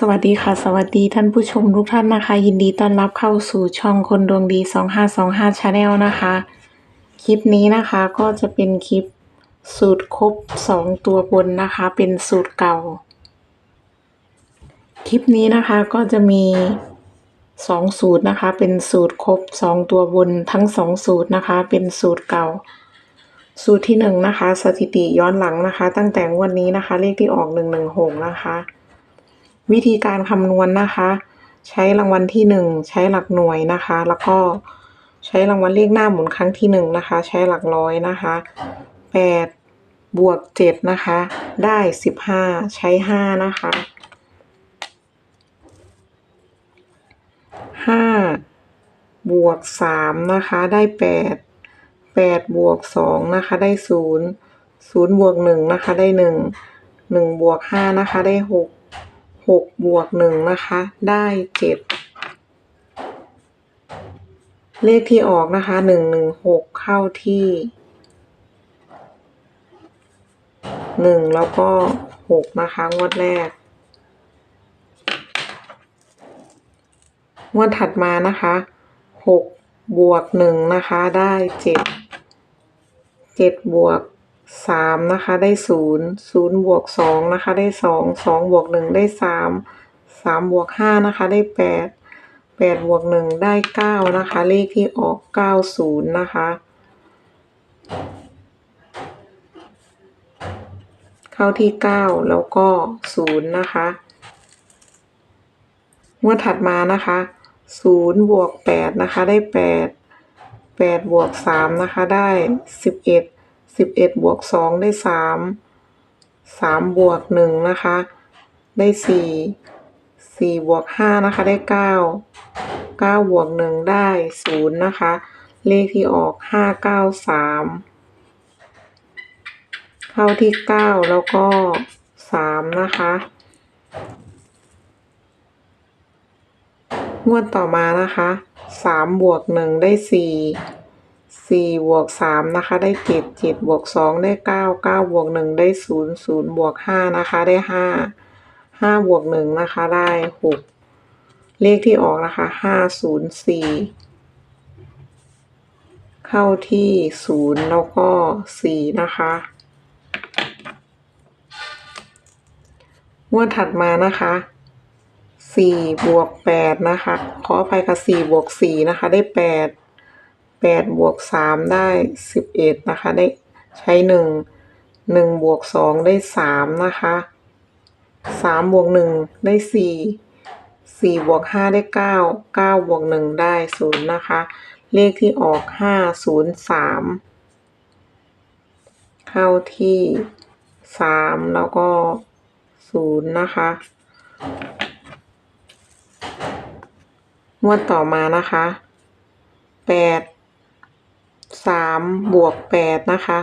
สวัสดีค่ะ สวัสดีท่านผู้ชมทุกท่านนะคะ ยินดีต้อนรับเข้าสู่ช่องคนดวงดี 2525 Channel นะคะ คลิปนี้นะคะก็จะเป็นคลิปสูตรครบ 2 ตัวบนนะคะ เป็นสูตรเก่า คลิปนี้นะคะก็จะมี 2 สูตรนะคะ เป็นสูตรครบ 2 ตัวบนทั้ง 2 สูตรนะคะ เป็นสูตรเก่า สูตรที่ 1 นะคะ สถิติย้อนหลังนะคะ ตั้งแต่งวดนี้นะคะ เลขที่ออก 116 นะคะ วิธีการคำนวณนะคะ ใช้รางวัลที่หนึ่งใช้หลักหน่วยนะคะ แล้วก็ใช้รางวัลเลขหน้าหมุนครั้งที่หนึ่งนะคะ ใช้หลักร้อยนะคะแปดบวกเจ็ดนะคะ ได้สิบห้าใช้ห้านะคะห้าบวกสามนะคะ ได้แปดแปดบวกสองนะคะ ได้ศูนย์ศูนย์บวกหนึ่งนะคะ ได้หนึ่งหนึ่งบวกห้านะคะ ได้หก หกบวกหนึ่งนะคะ ได้เจ็ดเลขที่ออกนะคะหนึ่งหนึ่งหกเข้าที่หนึ่งแล้วก็หกนะคะงวดแรก งวดถัดมานะคะหกบวกหนึ่งนะคะ ได้เจ็ดเจ็ดบวก สามนะคะได้ศูนย์ศูนย์บวกสองนะคะได้สองสองบวกหนึ่งได้สามสามบวกห้านะคะได้แปดแปดบวกหนึ่งได้เก้านะคะ เลขที่ออกเก้าศูนย์นะคะเข้าที่เก้าแล้วก็ศูนย์นะคะงวดถัดมานะคะศูนย์บวกแปดนะคะได้แปดแปดบวกสามนะคะได้สิบเอ็ด สิบเอ็ดบวกสองได้สามสามบวกหนึ่งนะคะ ได้สี่สี่บวกห้านะคะได้เก้าเก้าบวกหนึ่งได้ศูนย์นะคะ เลขที่ออกห้าเก้าสามเข้าที่เก้าแล้วก็สามนะคะงวดต่อมานะคะสามบวกหนึ่งได้สี่ สี่บวกสามนะคะ ได้เจ็ดเจ็ดบวกสองได้เก้าเก้าบวกหนึ่งได้ศูนย์ศูนย์บวกห้านะคะได้ห้าห้าบวกหนึ่งนะคะได้หกเลขที่ออกนะคะห้าศูนย์สี่เข้าที่ศูนย์แล้วก็สี่นะคะงวดถัดมานะคะสี่บวกแปดนะคะ ขออภัยค่ะสี่บวกสี่นะคะได้แปด แปดบวกสามได้สิบเอ็ดนะคะ ได้ใช้หนึ่งหนึ่งบวกสองได้สามนะคะสามบวกหนึ่งได้สี่สี่บวกห้าได้เก้าเก้าบวกหนึ่งได้ศูนย์นะคะ เลขที่ออกห้าศูนย์สามเข้าที่สามแล้วก็ศูนย์นะคะงวดต่อมานะคะแปด สามบวกแปดนะคะ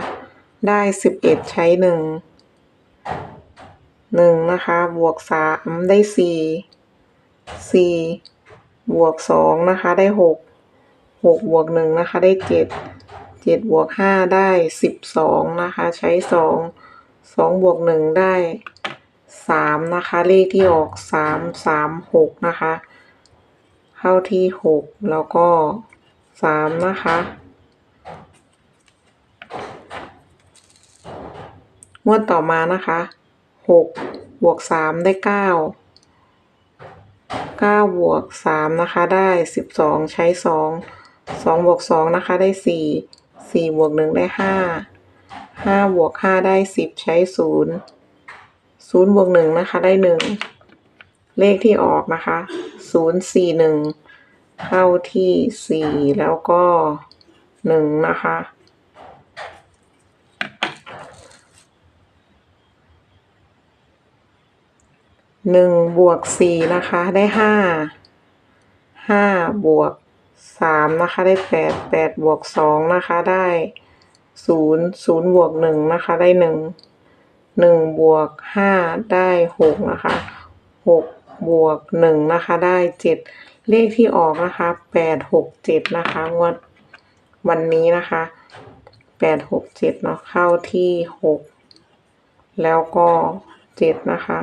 ได้สิบเอ็ดใช้หนึ่งหนึ่งนะคะ บวกสามได้สี่สี่บวกสองนะคะได้หกหกบวกหนึ่งนะคะได้เจ็ดเจ็ดบวกห้าได้สิบสองนะคะ ใช้สองสองบวกหนึ่งได้สามนะคะ เลขที่ออกสามสามหกนะคะ เข้าที่หกแล้วก็สามนะคะ งวดต่อมานะคะหกบวกสามได้เก้าเก้าบวกสามนะคะได้สิบสองใช้สองสองบวกสองนะคะได้สี่สี่บวกหนึ่งได้ห้าห้าบวกห้าได้สิบใช้ศูนย์ศูนย์บวกหนึ่งนะคะได้หนึ่งเลขที่ออกนะคะศูนย์สี่หนึ่งเข้าที่สี่แล้วก็หนึ่งนะคะ หนึ่งบวกสี่นะคะได้ห้าห้าบวกสามนะคะได้แปดแปดบวกสองนะคะได้ศูนย์ศูนย์บวกหนึ่งนะคะได้หนึ่งหนึ่งบวกห้าได้หกนะคะหกบวกหนึ่งนะคะได้เจ็ดเลขที่ออกนะคะแปดหกเจ็ดนะคะงวดวันนี้นะคะแปดหกเจ็ดเนาะเข้าที่หกแล้วก็เจ็ดนะคะ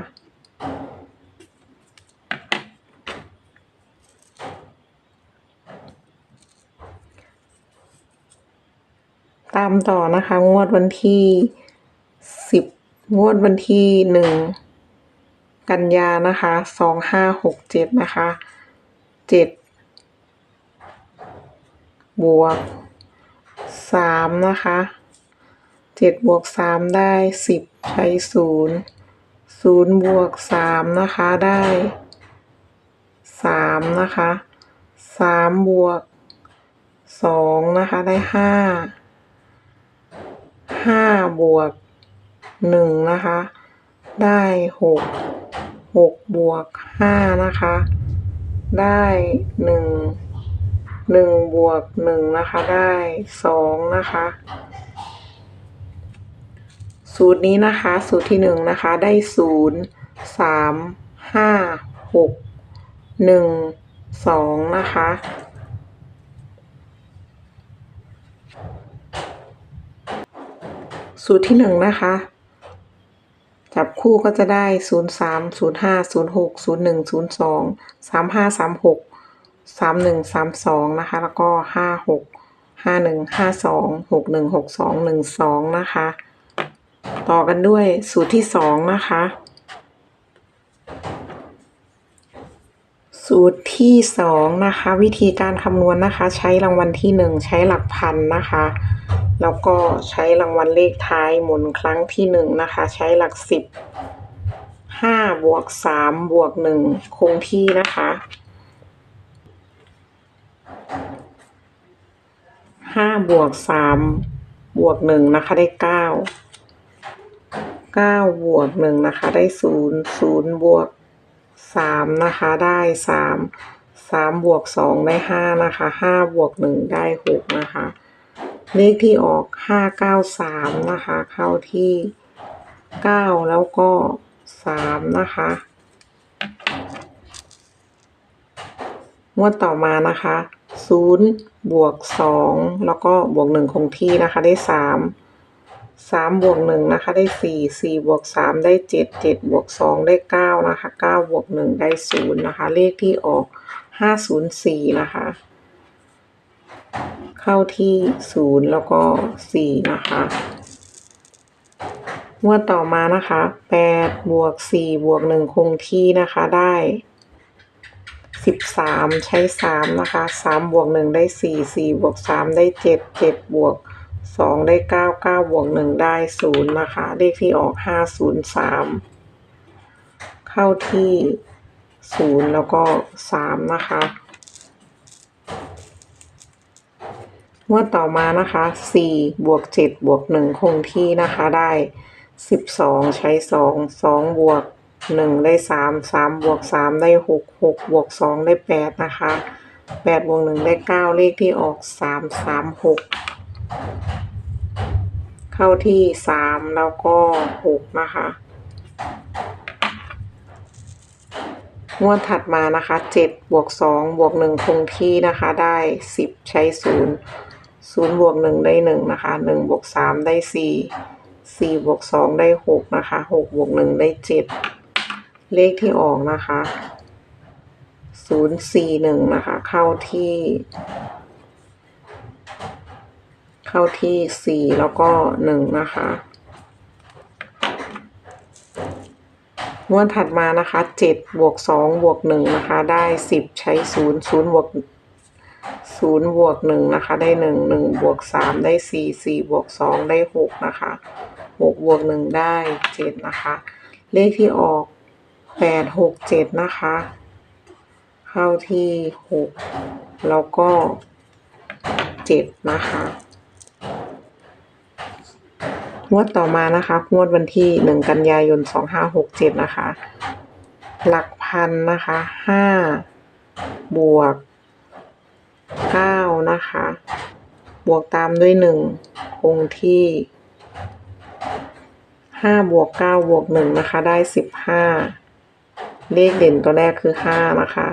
ามต่อนะคะ งวดวันที่สิบงวดวันที่หนึ่งกันยานะคะสองห้าหกเจ็ดนะคะเจ็ดบวกสามนะคะเจ็ดบวกสามได้สิบใช้ศูนย์ศูนย์บวกสามนะคะได้สามนะคะสามบวกสองนะคะได้ห้า ห้าบวกหนึ่งนะคะ ได้หกหกบวกห้านะคะ ได้หนึ่งหนึ่งบวกหนึ่งนะคะ ได้สองนะคะ สูตรนี้นะคะ สูตรที่หนึ่งนะคะ ได้ศูนย์สามห้าหกหนึ่งสองนะคะ สูตรที่หนึ่งนะคะ จับคู่ก็จะได้ศูนย์สามศูนย์ห้าศูนย์หกศูนย์หนึ่งศูนย์สองสามห้าสามหกสามหนึ่งสามสองนะคะ แล้วก็ห้าหกห้าหนึ่งห้าสองหกหนึ่งหกสองหนึ่งสองนะคะ ต่อกันด้วยสูตรที่สองนะคะ สูตรที่สองนะคะ วิธีการคำนวณนะคะ ใช้รางวัลที่หนึ่งใช้หลักพันนะคะ แล้วก็ใช้รางวัลเลขท้ายหมุนครั้งที่หนึ่งนะคะ ใช้หลักสิบห้าบวกสามบวกหนึ่งคงที่นะคะห้าบวกสามบวกหนึ่งนะคะได้เก้าเก้าบวกหนึ่งนะคะ ได้ศูนย์ศูนย์บวกสามนะคะได้สามสามบวกสองได้ห้านะคะห้าบวกหนึ่งได้หกนะคะ เลขที่ออกห้าเก้าสามนะคะ เข้าที่เก้าแล้วก็สามนะคะงวดต่อมานะคะศูนย์บวกสองแล้วก็บวกหนึ่งคงที่นะคะได้สามสามบวกหนึ่งนะคะได้สี่สี่บวกสามได้เจ็ดเจ็ดบวกสองได้เก้านะคะเก้าบวกหนึ่งได้ศูนย์นะคะ เลขที่ออกห้าศูนย์สี่นะคะ เข้าที่ศูนย์แล้วก็สี่นะคะงวดต่อมานะคะแปดบวกสี่บวกหนึ่งคงที่นะคะได้สิบสามใช้สามนะคะสามบวกหนึ่งได้สี่สี่บวกสามได้เจ็ดเจ็ดบวกสองได้เก้าเก้าบวกหนึ่งได้ศูนย์นะคะเลขที่ออกห้าศูนย์สามเข้าที่ศูนย์แล้วก็สามนะคะ งวดต่อมานะคะสี่บวกเจ็ดบวกหนึ่งคงที่นะคะได้สิบสองใช้สองสองบวกหนึ่งได้สามสามบวกสามได้หกหกบวกสองได้แปดนะคะแปดบวกหนึ่งได้เก้าเลขที่ออกสามสามหกเข้าที่สามแล้วก็หกนะคะงวดถัดมานะคะเจ็ดบวกสองบวกหนึ่งคงที่นะคะได้สิบใช้ศูนย์ ศูนย์บวกหนึ่งได้หนึ่งนะคะหนึ่งบวกสามได้สี่สี่บวกสองได้หกนะคะหกบวกหนึ่งได้เจ็ดเลขที่ออกนะคะศูนย์สี่หนึ่งนะคะ เข้าที่ เข้าที่สี่แล้วก็หนึ่งนะคะงวดถัดมานะคะเจ็ดบวกสองบวกหนึ่งนะคะ ได้สิบใช้ศูนย์ศูนย์บวก ศูนย์บวกหนึ่งนะคะ ได้หนึ่งหนึ่งบวกสามได้สี่สี่บวกสองได้หกนะคะหกบวกหนึ่งได้เจ็ดนะคะ เลขที่ออกแปดหกเจ็ดนะคะ เข้าที่หกแล้วก็เจ็ดนะคะงวดต่อมานะคะงวดวันที่หนึ่งกันยายนสองห้าหกเจ็ดนะคะ หลักพันนะคะห้าบวก เก้านะคะ บวกตามด้วยหนึ่งคงที่ห้าบวกเก้าบวกหนึ่งนะคะ ได้สิบห้าเลขเด่นตัวแรกคือห้านะคะ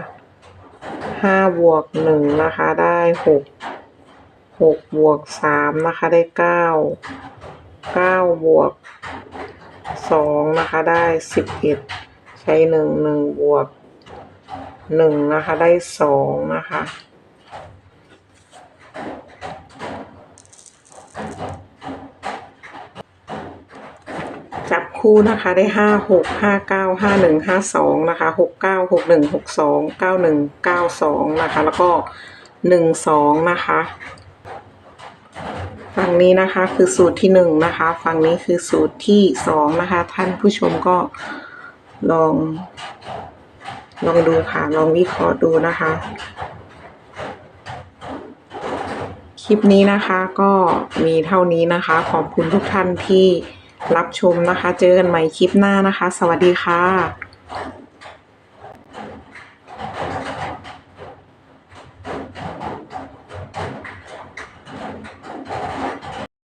ห้าบวกหนึ่งนะคะ ได้หกหกบวกสามนะคะ ได้เก้าเก้าบวกสองนะคะ ได้สิบเอ็ดใช้หนึ่งหนึ่งบวกหนึ่งนะคะ ได้สองนะคะ คู่นะคะ ได้ห้าหกห้าเก้าห้าหนึ่งห้าสองนะคะหกเก้าหกหนึ่งหกสองเก้าหนึ่งเก้าสองนะคะ แล้วก็หนึ่งสองนะคะฝั่งนี้นะคะคือสูตรที่หนึ่งนะคะ ฝั่งนี้คือสูตรที่สองนะคะ ท่านผู้ชมก็ลอง ลองดูค่ะ ลองวิเคราะห์ดูนะคะ คลิปนี้นะคะก็มีเท่านี้นะคะ ขอบคุณทุกท่านที่ รับชมนะคะ เจอกันใหม่คลิปหน้านะคะ สวัสดีค่ะ